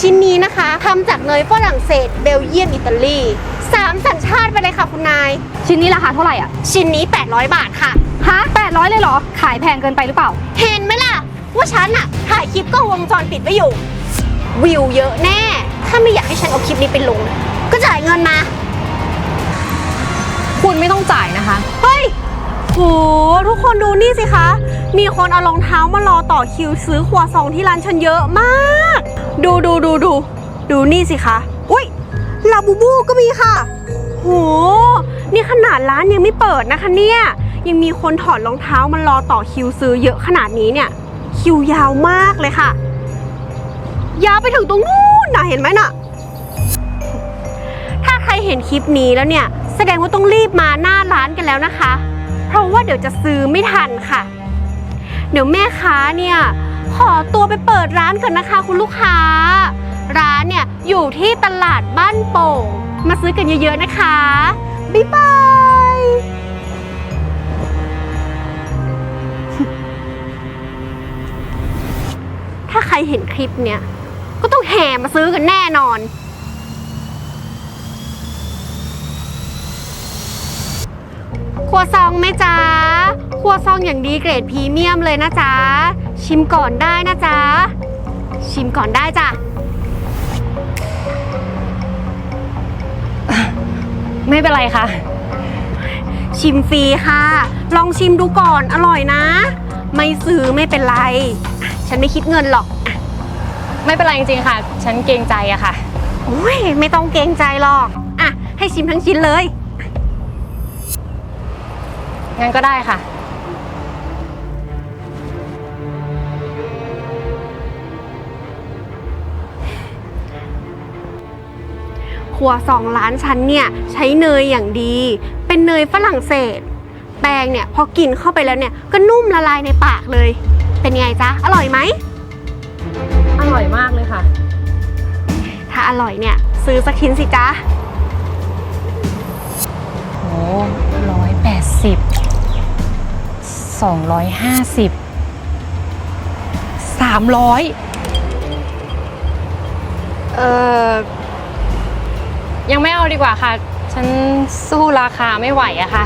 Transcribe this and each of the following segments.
ชิ้นนี้นะคะทำจากเนยฝรั่งเศส เบลเยียมอิตาลีสามสัญชาติไปเลยค่ะคุณนาย ชิ้นนี้ราคาเท่าไหร่อะ ชิ้นนี้ 800 บาทค่ะ ฮะ 800 เลยเหรอ ขายแพงเกินไปหรือเปล่า เห็นไหมล่ะ ว่าฉันอะถ่ายคลิปกล้องวงจรปิดไว้อยู่ วิวเยอะแน่ ถ้าไม่อยากให้ฉันเอาคลิปนี้ไปลง ก็จ่ายเงินมา คุณไม่ต้องจ่ายนะคะ เฮ้ยโหทุกคนดูนี่สิคะ มีคนเอารองเท้ามารอต่อคิวซื้อครัวซองที่ร้านฉันเยอะมาก ดูดูดูดูดูนี่สิคะ อุ้ยลาบูบูก็มีค่ะ โห นี่ขนาดร้านยังไม่เปิดนะคะเนี่ย ยังมีคนถอดรองเท้ามารอต่อคิวซื้อเยอะขนาดนี้เนี่ย คิวยาวมากเลยค่ะ ยาวไปถึงตรงนู้นนะเห็นไหมน่ะ ถ้าใครเห็นคลิปนี้แล้วเนี่ย แสดงว่าต้องรีบมาหน้าร้านกันแล้วนะคะ เพราะว่าเดี๋ยวจะซื้อไม่ทันค่ะ เดี๋ยวแม่ค้าเนี่ย ขอตัวไปเปิดร้านก่อนนะคะคุณลูกค้า ร้านเนี่ยอยู่ที่ตลาดบ้านโป่ง มาซื้อกันเยอะๆนะคะ บ๊ายบาย ถ้าใครเห็นคลิปเนี่ย ก็ต้องแห่มาซื้อกันแน่นอนครัวซองไหมจ๊ะ รัวซองอย่างดีเกรดพรีเมียมเลยนะจ๊ะ ชิมก่อนได้นะจ๊ะ ชิมก่อนได้จ้ะ ไม่เป็นไรค่ะ ชิมฟรีค่ะ ลองชิมดูก่อนอร่อยนะ ไม่ซื้อไม่เป็นไร ฉันไม่คิดเงินหรอกไม่เป็นไรจริงๆค่ะ ฉันเกรงใจอะค่ะโอ้ยไม่ต้องเกรงใจหรอก อะ ให้ชิมทั้งชิ้นเลย งั้นก็ได้ค่ะ ครัวสองร้านชั้นเนี่ยใช้เนยอย่างดี เป็นเนยฝรั่งเศส แป้งเนี่ยพอกินเข้าไปแล้วเนี่ยก็นุ่มละลายในปากเลย เป็นไงจ๊ะ อร่อยไหม อร่อยมากเลยค่ะ ถ้าอร่อยเนี่ยซื้อสักชิ้นสิจ๊ะ โอ้ร้อยแปดสิบสองร้อยห้าสิบสามร้อยเออ ยังไม่เอาดีกว่าค่ะ ฉันสู้ราคาไม่ไหวอะค่ะ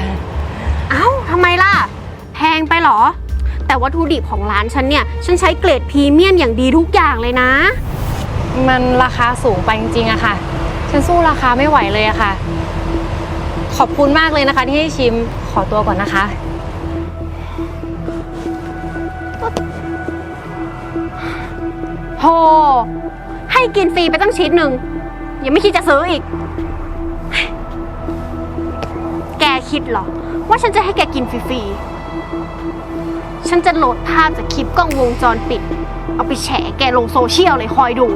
เอ้าทำไมล่ะ แพงไปเหรอ แต่วัตถุดิบของร้านฉันเนี่ย ฉันใช้เกรดพรีเมียมอย่างดีทุกอย่างเลยนะ มันราคาสูงไปจริงๆอะค่ะ ฉันสู้ราคาไม่ไหวเลยอะค่ะ ขอบคุณมากเลยนะคะ ที่ให้ชิมขอตัวก่อนนะคะ โห ให้กินฟรีไปตั้งชิ้นหนึ่ง ยังไม่คิดจะซื้ออีก แกคิดเหรอ ว่าฉันจะให้แกกินฟรีๆ ฉันจะโหลดภาพจากคลิปกล้องวงจรปิด เอาไปแฉแกลงโซเชียลเลยคอยดู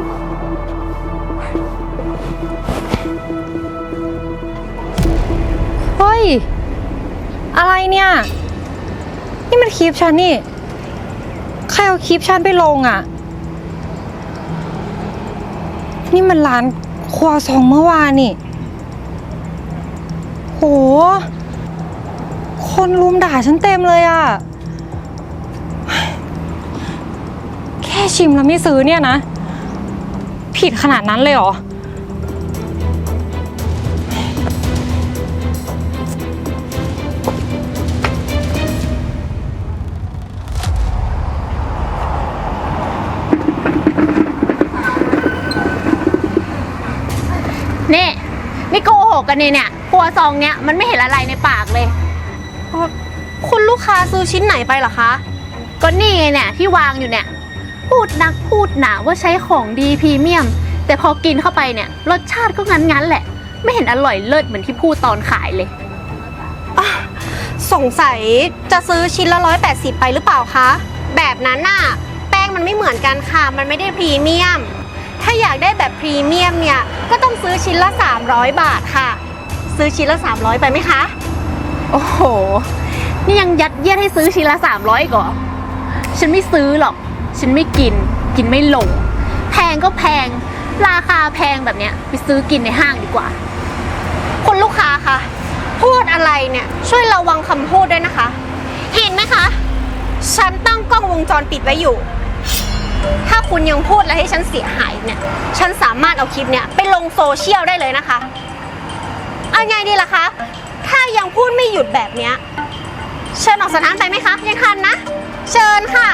เฮ้ย อะไรเนี่ย นี่มันคลิปฉันนี่ ใครเอาคลิปฉันไปลงอะ นี่มันร้าน ครัวซองเมื่อวานนี่ โห คนรุมด่าฉันเต็มเลยอะแค่ชิมแล้วไม่ซื้อเนี่ยนะ ผิดขนาดนั้นเลยเหรอ หกกันนี่เนี่ยครัวซองเนี้ยมันไม่เห็นอะไรในปากเลยอ่อคุณลูกค้าซื้อชิ้นไหนไปเหรอคะ ก็นี่ไงเนี่ยที่วางอยู่เนี่ย พูดนักพูดหนาว่าใช้ของดีพรีเมียม แต่พอกินเข้าไปเนี่ย รสชาติก็งั้นๆแหละ ไม่เห็นอร่อยเลิศเหมือนที่พูดตอนขายเลยสงสัยจะซื้อชิ้นละ 180 ไปหรือเปล่าคะ แบบนั้นน่ะ แป้งมันไม่เหมือนกันค่ะ มันไม่ได้พรีเมียม ถ้าอยากได้แบบพรีเมียมเนี่ย ก็ต้องซื้อชิ้นละ 300 บาทค่ะ ซื้อชิ้นละ 300 ไปไหมคะ โอ้โห นี่ยังยัดเยียดให้ซื้อชิ้นละ 300อีก่อฉันไม่ซื้อหรอก ฉันไม่กิน กินไม่ลง แพงก็แพง ราคาแพงแบบเนี้ยไปซื้อกินในห้างดีกว่า คุณลูกค้าคะ พูดอะไรเนี่ยช่วยระวังคำพูดด้วยนะคะ เห็นไหมคะ ฉันตั้งกล้องวงจรปิดไว้อยู่ ถ้าคุณยังพูดอะไรให้ฉันเสียหายเนี่ย ฉันสามารถเอาคลิปเนี้ยไปลงโซเชียลได้เลยนะคะ เอาไงดีล่ะคะ ถ้ายังพูดไม่หยุดแบบเนี้ย เชิญออกสถานไปไหมคะ ยังทันนะ เชิญค่ะ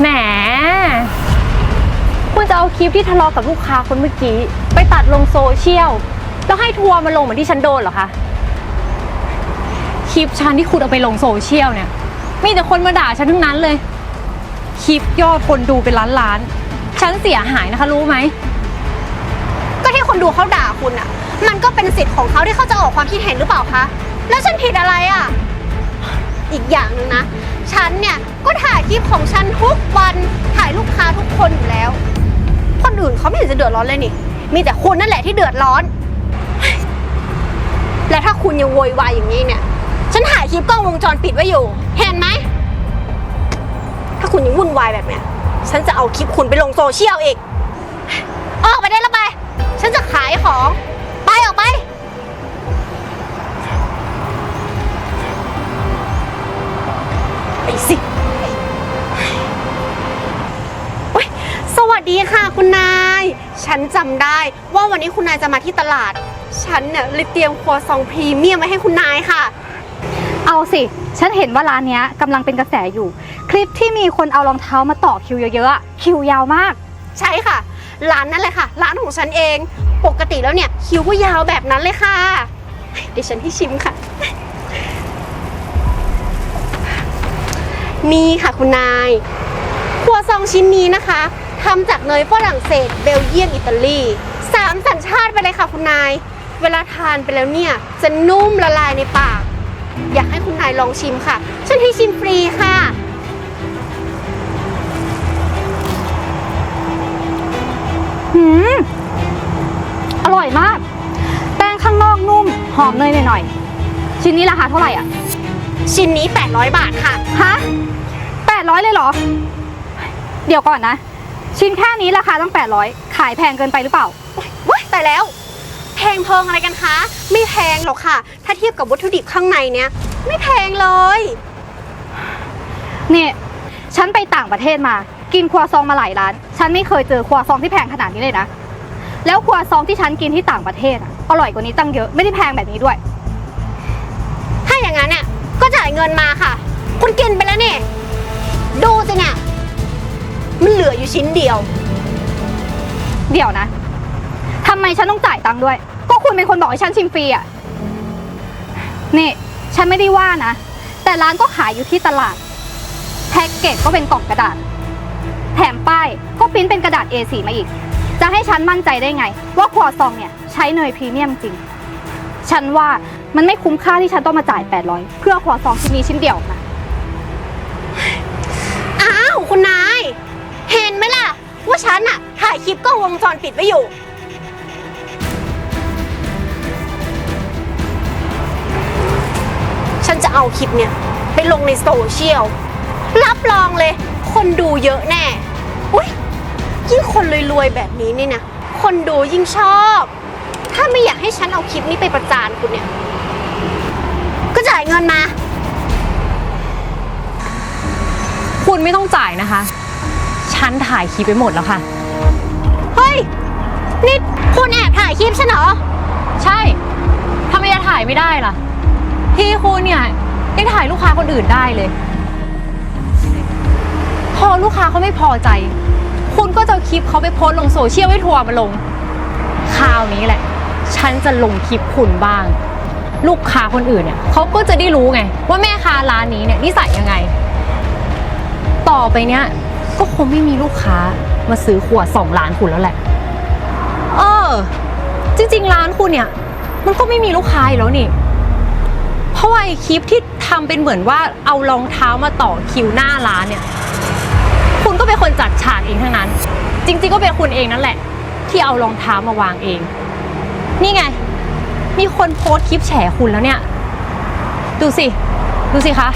แหม คุณจะเอาคลิปที่ทะเลาะกับลูกค้าคนเมื่อกี้ ไปตัดลงโซเชียล แล้วให้ทัวร์มาลงเหมือนที่ฉันโดนเหรอคะ ลิปฉันที่คุณเอาไปลงโซเชียลเนี่ย มีแต่คนมาด่าฉันทั้งนั้นเลย คลิปยอดคนดูเป็นล้านล้านๆฉันเสียหายนะคะรู้ไหม ก็ที่คนดูเขาด่าคุณอะมันก็เป็นสิทธิ์ของเขาที่เขาจะออกความคิดเห็นหรือเปล่าคะ แล้วฉันผิดอะไรอะอีกอย่างหนึ่งนะ ฉันเนี่ยก็ถ่ายคลิปของฉันทุกวัน ถ่ายลูกค้าทุกคนอยู่แล้ว คนอื่นเขาไม่เห็นจะเดือดร้อนเลยนี่ มีแต่คุณนั่นแหละที่เดือดร้อน และถ้าคุณยังโวยวายอย่างนี้เนี่ย ฉันถ่ายคลิปกล้องวงจรปิดไว้อยู่ เห็นไหม ถ้าคุณยังวุ่นวายแบบเนี้ย ฉันจะเอาคลิปคุณไปลงโซเชียลอีก ออกไปได้แล้วไป ฉันจะขายของ ไปออกไป ไปสิโอ๊ยสวัสดีค่ะคุณนาย ฉันจำได้ว่าวันนี้คุณนายจะมาที่ตลาด ฉันเนี่ยเลยเตรียมครัวซองพรีเมียมไว้ให้คุณนายค่ะ เอาสิ ฉันเห็นว่าร้านเนี้ยกำลังเป็นกระแสอยู่ คลิปที่มีคนเอารองเท้ามาต่อคิวเยอะๆอะคิวยาวมาก ใช่ค่ะ ร้านนั่นเลยค่ะ ร้านของฉันเอง ปกติแล้วเนี่ย คิวก็ยาวแบบนั้นเลยค่ะ เดี๋ยวฉันให้ชิมค่ะ นี่ค่ะคุณนายครัวซองชิ้นนี้นะคะทำจากเนยฝรั่งเศส เบลเยียม อิตาลีสามสัญชาติไปเลยค่ะคุณนาย เวลาทานไปแล้วเนี่ย จะนุ่มละลายในปาก อยากให้คุณนายลองชิมค่ะ ฉันให้ชิมฟรีค่ะ หืม อร่อยมาก แป้งข้างนอกนุ่ม หอมเนยหน่อยๆ ชิ้นนี้ราคาเท่าไหร่อะ ชิ้นนี้ 800 บาทค่ะ ฮะแปดร้อยเลยเหรอ เดี๋ยวก่อนนะ ชิ้นแค่นี้ราคาตั้งแปดร้อยขายแพงเกินไปหรือเปล่า ว้ายแต่แล้ว แพงเพิงอะไรกันคะ ไม่แพงหรอกค่ะ ถ้าเทียบกับวัตถุดิบข้างในเนี่ยไม่แพงเลย เนี่ยฉันไปต่างประเทศมา กินครัวซองมาหลายร้าน ฉันไม่เคยเจอครัวซองที่แพงขนาดนี้เลยนะ แล้วครัวซองที่ฉันกินที่ต่างประเทศอะอร่อยกว่านี้ตั้งเยอะไม่ได้แพงแบบนี้ด้วย ถ้าอย่างนั้นเนี่ยก็จ่ายเงินมาค่ะ คุณกินไปแล้วนี่ดูสิเนี่ยมันเหลืออยู่ชิ้นเดียว เดี๋ยวนะทำไมฉันต้องจ่ายตังค์ด้วย ก็คุณเป็นคนบอกให้ฉันชิมฟรีอะ นี่ ฉันไม่ได้ว่านะ แต่ร้านก็ขายอยู่ที่ตลาด แพ็กเกจก็เป็นกล่องกระดาษ แถมป้ายก็ปริ้นเป็นกระดาษ A4 มาอีก จะให้ฉันมั่นใจได้ไง ว่าครัวซองเนี่ยใช้เนยพรีเมียมจริง ฉันว่ามันไม่คุ้มค่าที่ฉันต้องมาจ่าย 800 เพื่อครัวซองชิ้นนี้ชิ้นเดียวนะ อ้าว คุณนาย เห็นไหมล่ะ ว่าฉันอะถ่ายคลิปกล้องวงจรปิดไว้อยู่ นจะเอาคลิปเนี่ยไปลงในโซเชียล รับรองเลย คนดูเยอะแน่ อุ้ยยิ่งคนรวยๆแบบนี้นี่นะ คนดูยิ่งชอบ ถ้าไม่อยากให้ฉันเอาคลิปนี้ไปประจานคุณเนี่ย ก็จ่ายเงินมา คุณไม่ต้องจ่ายนะคะ ฉันถ่ายคลิปไปหมดแล้วค่ะ เฮ้ย นี่คุณแอบถ่ายคลิปฉันเหรอ ใช่ ทำไมจะถ่ายไม่ได้ล่ะ ที่คุณเนี่ยยังถ่ายลูกค้าคนอื่นได้เลย พอลูกค้าเขาไม่พอใจ คุณก็จะเอาคลิปเขาไปโพสต์ลงโซเชียลให้ทัวร์มาลง คราวนี้แหละ ฉันจะลงคลิปคุณบ้าง ลูกค้าคนอื่นเนี่ยเขาก็จะได้รู้ไง ว่าแม่ค้าร้านนี้เนี่ยนิสัยยังไง ต่อไปเนี้ยก็คงไม่มีลูกค้ามาซื้อขวดสองล้านคุณแล้วแหละ เออ จริง ๆ ร้านคุณเนี่ย มันก็ไม่มีลูกค้าอยู่แล้วนี่ เพราะว่าไอคลิปที่ทำเป็นเหมือนว่าเอารองเท้ามาต่อคิวหน้าร้านเนี่ย คุณก็เป็นคนจัดฉากเองทั้งนั้น จริงๆก็เป็นคุณเองนั่นแหละ ที่เอารองเท้ามาวางเอง นี่ไง มีคนโพสต์คลิปแฉคุณแล้วเนี่ย ดูสิ ดูสิคะ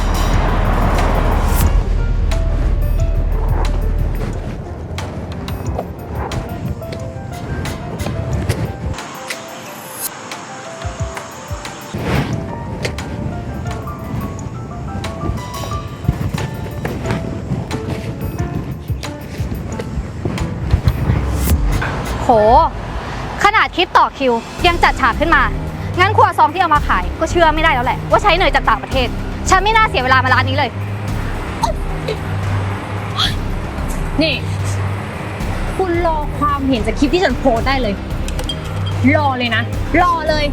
ขนาดคิดต่อคิวยังจัดฉากขึ้นมา งั้นครัวซองที่เอามาขายก็เชื่อไม่ได้แล้วแหละ ว่าใช้เนยจากต่างประเทศ ฉันไม่น่าเสียเวลามาร้านนี้เลย นี่ คุณรอความเห็นจากคลิปที่ฉันโพสต์ได้เลย รอเลยนะ รอเลย